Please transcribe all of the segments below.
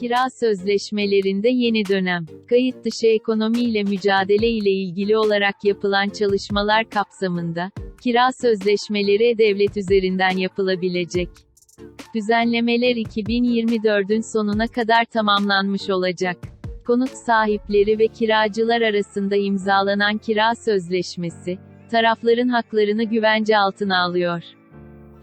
Kira sözleşmelerinde yeni dönem. Kayıt dışı ekonomiyle mücadele ile ilgili olarak yapılan çalışmalar kapsamında, kira sözleşmeleri devlet üzerinden yapılabilecek. Düzenlemeler 2024'ün sonuna kadar tamamlanmış olacak. Konut sahipleri ve kiracılar arasında imzalanan kira sözleşmesi, tarafların haklarını güvence altına alıyor.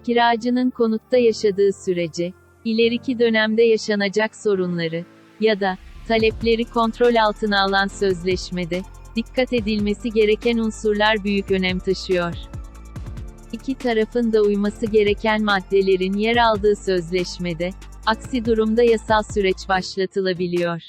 Kiracının konutta yaşadığı sürece, ileriki dönemde yaşanacak sorunları ya da talepleri kontrol altına alan sözleşmede dikkat edilmesi gereken unsurlar büyük önem taşıyor. İki tarafın da uyması gereken maddelerin yer aldığı sözleşmede, aksi durumda yasal süreç başlatılabiliyor.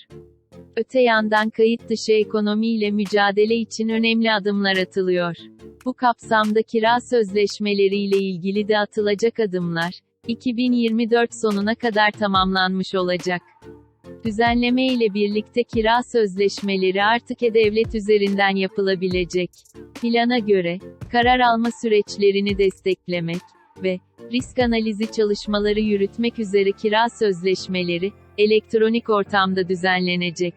Öte yandan kayıt dışı ekonomiyle mücadele için önemli adımlar atılıyor. Bu kapsamda kira sözleşmeleriyle ilgili de atılacak adımlar, 2024 sonuna kadar tamamlanmış olacak. Düzenleme ile birlikte kira sözleşmeleri artık e-devlet üzerinden yapılabilecek. Plana göre, karar alma süreçlerini desteklemek ve risk analizi çalışmaları yürütmek üzere kira sözleşmeleri elektronik ortamda düzenlenecek.